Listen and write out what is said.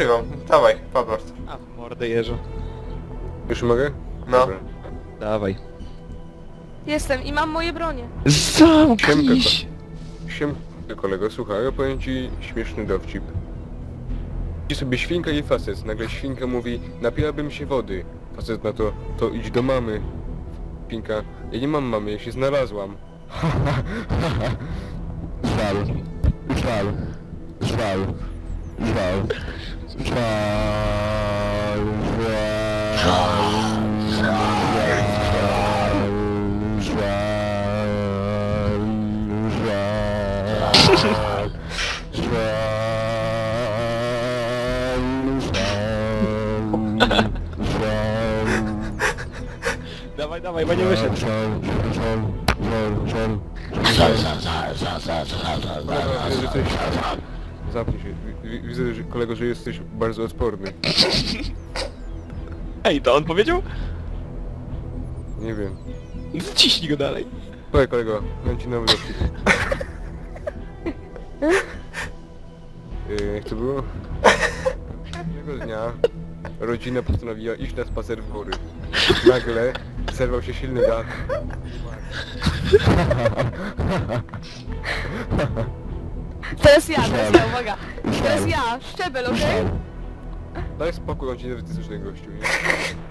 Przywam. Dawaj, Pablost. A, w mordę jeżo. Już mogę? No. Dobra. Dawaj. Jestem i mam moje bronie. Zamknij się. Siemka kolego, słuchaj, ja powiem ci śmieszny dowcip. Idź sobie świnka i facet, nagle świnka mówi, napijałbym się wody. Facet na to, to idź do mamy. Świnka, ja nie mam mamy, ja się znalazłam. Żwal. Żwal. Żwal. Żwal. Dawaj, dawaj, bo nie wyszedł. Zapnij się. Wi- wi- Widzę, kolego, że jesteś bardzo odporny. Ej, to on powiedział? Nie wiem. No to Ciśnij go dalej. Słuchaj kolego, mam ci nowy dowcip. Yy, jak to było? Pewnego dnia rodzina postanowiła iść na spacer w góry. Nagle zerwał się silny dach. Teraz ja, teraz ja, uwaga. Teraz ja, szczebel, okej? Daj spokój, on ci nie gościu, nie?